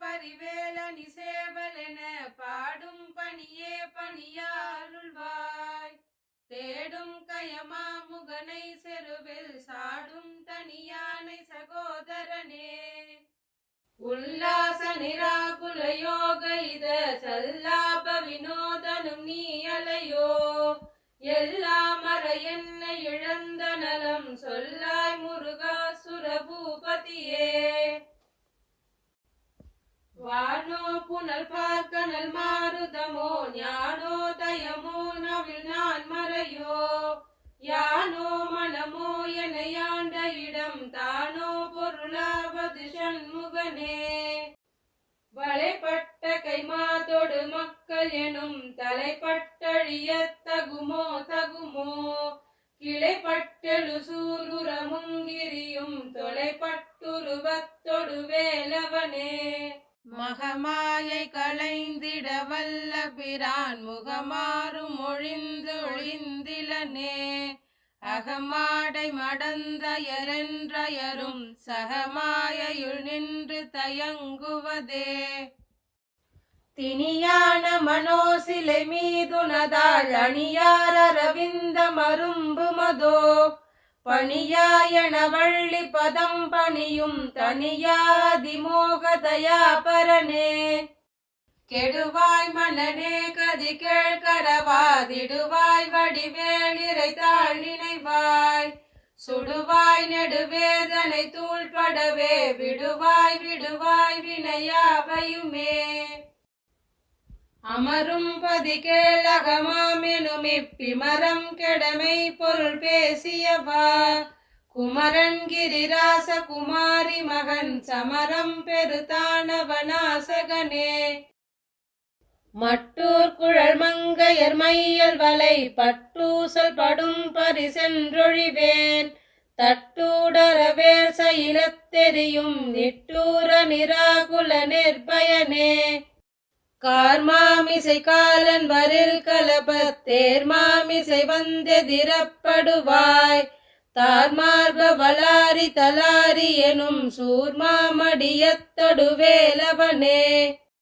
பரிவேலனி சேவலென பாடும் பணியே பணியாருள்வாய். தேடும் கயமா முகனை செருவில் சாடும் தனியானை சகோதரனே. உல்லாச நிராகுல யோக இத சல்லாப வினோதனும் நீ அலையோ. எல்லா மர என்ன இழந்த நலம் சொல்லாய் முருகா சுரபூபதியே. வானோ புனல் பார்க்கனல் ஞானோ தயமோ நவில் நான் மறையோ? யானோ மனமோ என யாண்ட இடம் தானோ பொருளாவது சண்முகனே? வளைப்பட்ட கைமாதோடு மக்கள் எனும் தலைப்பட்டழிய தகுமோ தகுமோ? கிளைப்பட்டெழு சூருரமுங்கிரியும் தொலைப்பட்டுருவத்தொடு வேலவனே? மகமாயை களைந்திட வல்ல பிரான் முகமாறும் ஒழிந்து ஒழிந்திலனே. அகமாடை மடந்தயரென்றயரும் சகமாயையுள் நின்று தயங்குவதே. தினியான மனோசிலை மீதுனதாள் அணியார் அரவிந்த மரும்பு மதோ. பணியாயன வள்ளி பதம் பணியும் தனியாதிமோ தனியாதிமோக தயாபரனே கெடுவாய் மன்னனே கதி கேழ்கரவாதிடுவாய் வடிவேளிரை தாழ் நினைவாய் சுடுவாய் நெடுவேதனை தூள்படவே விடுவாய் விடுவாய் வினையாவையுமே அமரும் பதி கேளகமாமெனும் இப்பிமரம் கெடமை பொருள் பேசியவா குமரன் கிரிராச குமாரி மகன் சமரம் பெருதானவனாசகனே மட்டூர் குழல் மங்கையர் மையல் வலை பட்டூசல் படும் பரிசென்றொழிவேன். தட்டூடரவேர் சயிலத்தெரியும் நிட்டூர நிராகுல நிர்பயனே கார்மாமிசை காலன் வரில் கலப தேர்மாமிசை வந்தெதிரப்படுவாய். தார்மார்ப வலாரி தலாரி எனும் சூர்மாமடியத்தொடுவேலவனே.